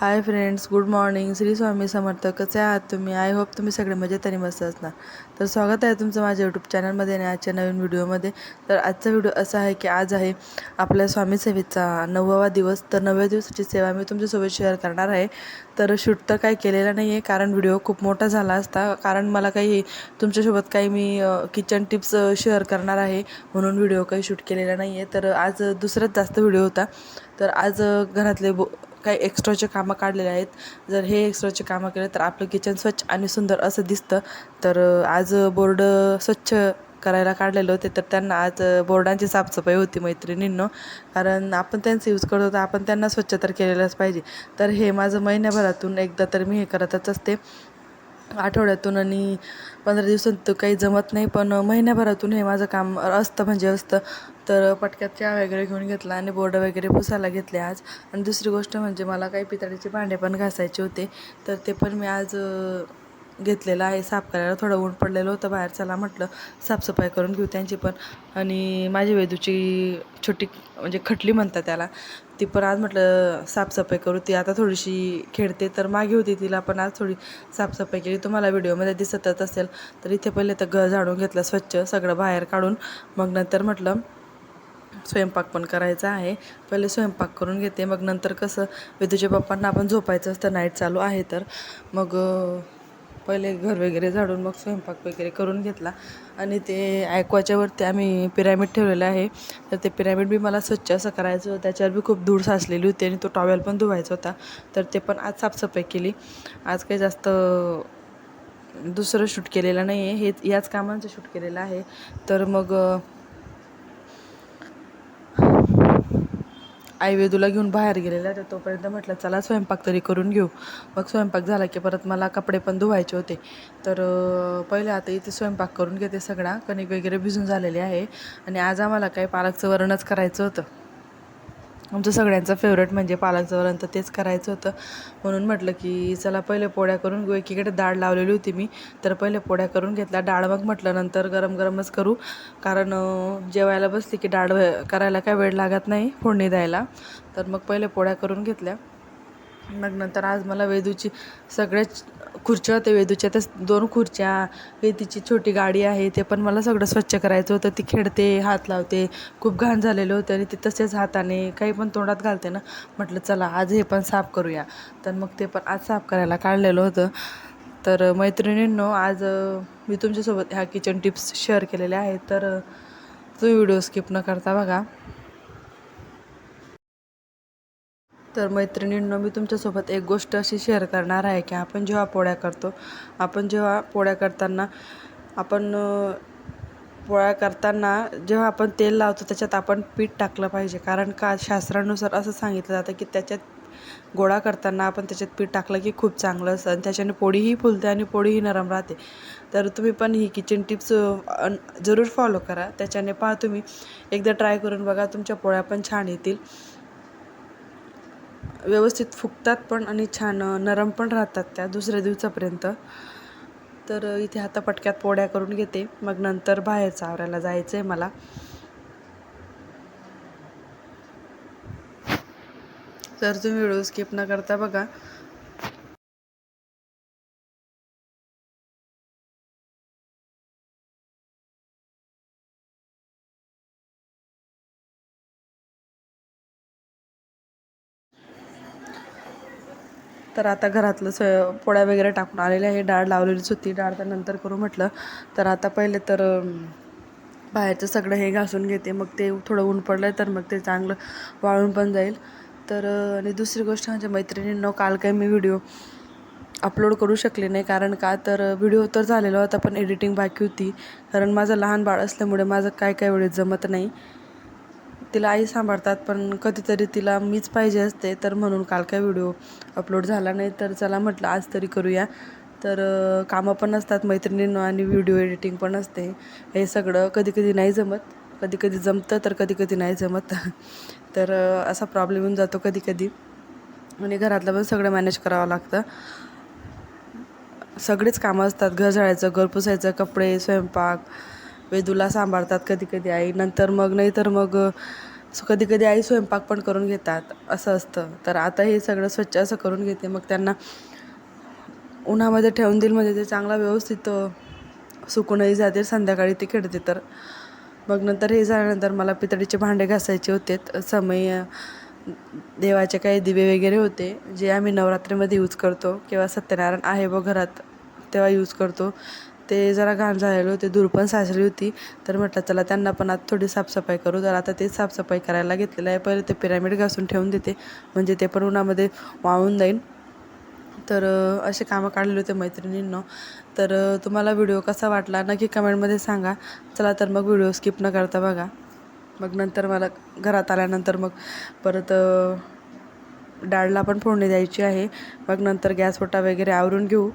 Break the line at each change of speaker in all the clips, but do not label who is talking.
Hi friends good morning Shri Swami Samarth. कसे आहात तुम्ही? आय होप तुम्ही सगळे मजेत आणि मस्त असणार तर स्वागत आहे तुमचं माझ्या यूट्यूब चॅनलमध्ये आणि आजच्या नवीन व्हिडिओमध्ये तर आजचा व्हिडिओ असा आहे की आज आहे आपल्या स्वामी सेवेचा नववा दिवस. तर नवव्या दिवसाची सेवा मी तुमच्यासोबत शेअर करणार आहे. तर शूट तर काही केलेला नाही आहे कारण व्हिडिओ खूप मोठा झाला असता. कारण मला काही तुमच्यासोबत काही मी किचन टिप्स शेअर करणार आहे. म्हणून व्हिडिओ काही शूट केलेला नाही आहे तर आज दुसराच जास्त व्हिडिओ होता. तर आज घरातले बो काही एक्स्ट्राचे कामं काढलेले आहेत. जर हे एक्स्ट्राचे कामं केले तर आपलं किचन स्वच्छ आणि सुंदर असं दिसतं. तर आज बोर्ड स्वच्छ करायला काढलेले होते. तर त्यांना आज बोर्डांची साफसफाई होती मैत्रिणींनो. कारण आपण त्यांचं यूज करतो तर आपण त्यांना स्वच्छ तर केलेलंच पाहिजे. तर हे माझं महिन्याभरातून एकदा तर मी हे करतच असते. आठवड्यातून आणि पंधरा दिवसात तर काही जमत नाही पण महिन्याभरातून हे माझं काम असतं म्हणजे असतं. तर पटक्यात चहा वगैरे घेऊन घेतला आणि बोर्ड वगैरे पुसायला घेतले आज. आणि दुसरी गोष्ट म्हणजे मला काही पितळीचे भांडे पण घासायचे होते. तर ते पण मी आज घेतलेला आहे. साफ करायला थोडं ऊन पडलेलं होतं. बाहेर चला म्हटलं साफसफाई करून घेऊ त्यांची पण. आणि माझी वेदूची छोटी म्हणजे खटली म्हणतात त्याला ती पण आज म्हटलं साफसफाई करू. ती आता थोडीशी खेळते तर मागे होती तिला पण आज थोडी साफसफाई केली. तुम्हाला व्हिडिओमध्ये दिसतच असेल. तर इथे पहिले तर घर झाडून घेतलं स्वच्छ सगळं बाहेर काढून. मग नंतर म्हटलं स्वयंपाक पण करायचा आहे. पहिले स्वयंपाक करून घेते. मग नंतर कसं वेदूच्या पप्पांना आपण झोपायचं असतं. नाईट चालू आहे तर. मग पहिले घर वगैरे झाडून मग स्वयंपाक वगैरे करून घेतला. आणि ते ॲक्वाच्यावरती आम्ही पिरॅमिड ठेवलेलं आहे. तर ते पिरॅमिड बी मला स्वच्छ असं करायचं होतं. त्याच्यावर बी खूप धूळ साचलेली होती आणि तो टॉवेल पण धुवायचा होता. तर ते पण आज साफसफाई केली. आज काही जास्त दुसरं शूट केलेलं नाही आहे हे याच कामांचं शूट केलेलं आहे. तर मग आईवेदूला घेऊन बाहेर गेलेला तर तोपर्यंत म्हटलं चला स्वयंपाक तरी करून घेऊ. मग स्वयंपाक झाला की परत मला कपडे पण धुवायचे होते. तर पहिले आता इथे स्वयंपाक करून घेते सगळा. कणिक वगैरे भिजून झालेले आहे. आणि आज आम्हाला काही पालकचं वरणच करायचं होतं. आमचं सगळ्यांचं फेवरेट म्हणजे पालकचं वरण तर तेच करायचं होतं. म्हणून म्हटलं की चला पहिले पोळ्या करून घेऊ. एकीकडे डाळ लावलेली होती मी तर पहिले पोळ्या करून घेतल्या. डाळ मग म्हटलं नंतर गरम गरमच करू. कारण जेवायला बसली की डाळ करायला काय वेळ लागत नाही फोडणी द्यायला. तर मग पहिले पोळ्या करून घेतल्या. मग नंतर आज मला वेदूची सगळ्याच खुर्च्या होत्या वेदूच्या. त्या दोन खुर्च्या वेदीची छोटी गाडी आहे ते पण मला सगळं स्वच्छ करायचं होतं. ती खेळते हात लावते खूप घाण झालेलं होतं आणि ते तसेच हाताने काही पण तोंडात घालते ना. म्हटलं चला आज हे पण साफ करूया. तर मग ते पण आज साफ करायला काढलेलं होतं. तर मैत्रिणींनो आज मी तुमच्यासोबत ह्या किचन टिप्स शेअर केलेल्या आहेत. तर तो व्हिडिओ स्किप न करता बघा. तर मैत्रिणींनो मी तुमच्यासोबत एक गोष्ट अशी शेअर करणार आहे की आपण जेव्हा पोळ्या करतो आपण जेव्हा पोळ्या करताना आपण पोळ्या करताना जेव्हा आपण तेल लावतो त्याच्यात आपण पीठ टाकलं पाहिजे. कारण का शास्त्रानुसार असं सांगितलं जातं की त्याच्यात गोळा करताना आपण त्याच्यात पीठ टाकलं की खूप चांगलं असतं आणि त्याच्याने पोळीही फुलते आणि पोळीही नरम राहते. तर तुम्ही पण ही किचन टिप्स जरूर फॉलो करा. त्याच्याने पहा तुम्ही एकदा ट्राय करून बघा तुमच्या पोळ्या पण छान येतील. व्यवस्थित फुगतात पण आणि छान नरम पण राहतात त्या दुसऱ्या दिवसापर्यंत. तर इथे आता पटक्यात पोळ्या करून घेते. मग नंतर बाहेर चावरायला जायचं आहे मला. तर तुम्ही व्हिडिओ स्किप न करता बघा तर आता घरातलं स पोळ्या वगैरे टाकून आलेले आहे. डाळ लावलेलीच होती. डाळ तर नंतर करू म्हटलं. तर आता पहिले तर बाहेरचं सगळं हे घासून घेते. मग ते थोडं ऊन पडलं आहे तर मग ते चांगलं वाळून पण जाईल. तर आणि दुसरी गोष्ट म्हणजे मैत्रिणींनो काल काही मी व्हिडिओ अपलोड करू शकले नाही. कारण का? तर व्हिडिओ तर झालेला होता पण एडिटिंग बाकी होती. कारण माझं लहान बाळ असल्यामुळे माझं काय काय वेळेस जमत नाही. तिला आई सांभाळतात पण कधीतरी तिला मीच पाहिजे असते तर म्हणून काल काय व्हिडिओ अपलोड झाला नाही. तर चला म्हटलं आज तरी करूया. तर कामं पण असतात मैत्रिणींनो आणि व्हिडिओ एडिटिंग पण असते. हे सगळं कधी कधी नाही जमत. कधी कधी जमतं तर कधी कधी नाही जमत. तर असा प्रॉब्लेम येऊन जातो कधी कधी आणि घरातलं पण सगळं मॅनेज करावं लागतं. सगळेच कामं असतात. घर झाडायचं घर पुसायचं कपडे स्वयंपाक वेदूला सांभाळतात कधी कधी आई. नंतर मग नाही तर मग कधी कधी आई स्वयंपाक पण करून घेतात असं असतं. तर आता हे सगळं स्वच्छ असं करून घेते. मग त्यांना उन्हामध्ये ठेवून देईल म्हणजे ते चांगला व्यवस्थित सुकूनही जातील. संध्याकाळी ते खेळते. तर मग नंतर हे झाल्यानंतर मला पितळीचे भांडे घासायचे होते. समय देवाचे काही दिवे वगैरे होते जे आम्ही नवरात्रीमध्ये यूज करतो. किंवा सत्यनारायण आहे व घरात तेव्हा यूज करतो. ते जरा घाण झालेले होते धूळ पण साचली होती. तर म्हटलं चला त्यांना पण आता थोडी साफसफाई करू. तर आता ते साफसफाई करायला घेतलेलं आहे. पहिले ते पिरामिड घासून ठेवून देते. म्हणजे ते पण उन्हामध्ये वाळून जाईल तर असे कामं काढले होते मैत्रिणींना. तर तुम्हाला व्हिडिओ कसा वाटला नक्की कमेंटमध्ये सांगा. चला तर मग व्हिडिओ स्किप न करता बघा. मग नंतर मला घरात आल्यानंतर मग परत डाळला पण फोडणी द्यायची आहे. मग नंतर गॅस ओटा वगैरे आवरून घेऊ.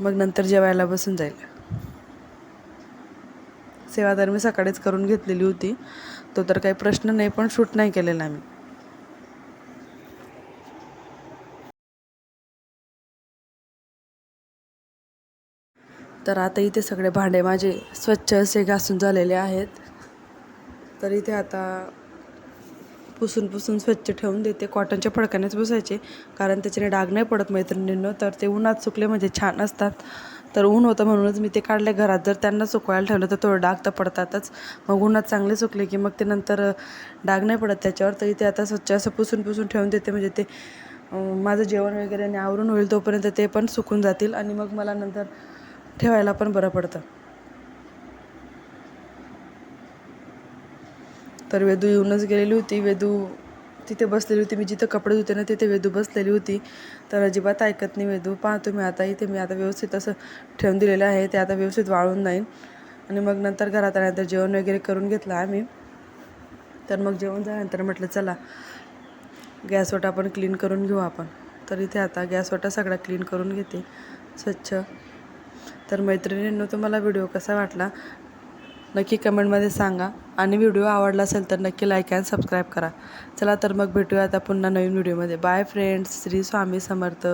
मग नंतर जेवायला बसून जाईल. सेवा तर मी सकाळीच करून घेतलेली होती. तो तर काही प्रश्न नाही पण शूट नाही केलेला आम्ही तर आता इथे सगळे भांडे माझे स्वच्छ असे घासून झालेले आहेत. तर इथे आता पुसून पुसून स्वच्छ ठेवून देते. कॉटनच्या फडक्यानेच पुसायचे कारण त्याच्याने डाग नाही पडत मैत्रिणींनो. तर ते उन्हात सुकले म्हणजे छान असतात. तर ऊन होतं म्हणूनच मी ते काढले घरात. जर त्यांना सुकवायला ठेवलं तर थोडं डाग तर पडतातच. मग उन्हात चांगले सुकले की मग ते नंतर डाग नाही पडत त्याच्यावर. तर इथे आता स्वच्छ असं पुसून पुसून ठेवून देते. म्हणजे ते माझं जेवण वगैरे आणि आवरून होईल तोपर्यंत ते पण सुकून जातील आणि मग मला नंतर ठेवायला पण बरं पडतं. तर वेदू येऊनच गेलेली होती. वेदू तिथे बसलेली होती. मी जिथं कपडे धुते ना तिथे वेदू बसलेली होती. तर अजिबात ऐकत नाही वेदू. पाहतो मी आता. इथे मी आता व्यवस्थित असं ठेवून दिलेलं आहे. ते आता व्यवस्थित वाळून जाईन आणि मग नंतर घरात आल्यानंतर जेवण वगैरे करून घेतलं आम्ही. तर मग जेवण झाल्यानंतर म्हटलं चला गॅसवटा आपण पण क्लीन करून घेऊ आपण. तर इथे आता गॅसवटा सगळा क्लीन करून घेते. स्वच्छ. तर मैत्रिणींनो तुम्हाला व्हिडिओ कसा वाटला? नक्की कमेंटमध्ये सांगा. आणि व्हिडिओ आवडला असेल तर नक्की लाईक अँड सबस्क्राईब करा. चला तर मग भेटूया आता पुन्हा नवीन व्हिडिओमध्ये. Bye friends Shri Swami Samarth.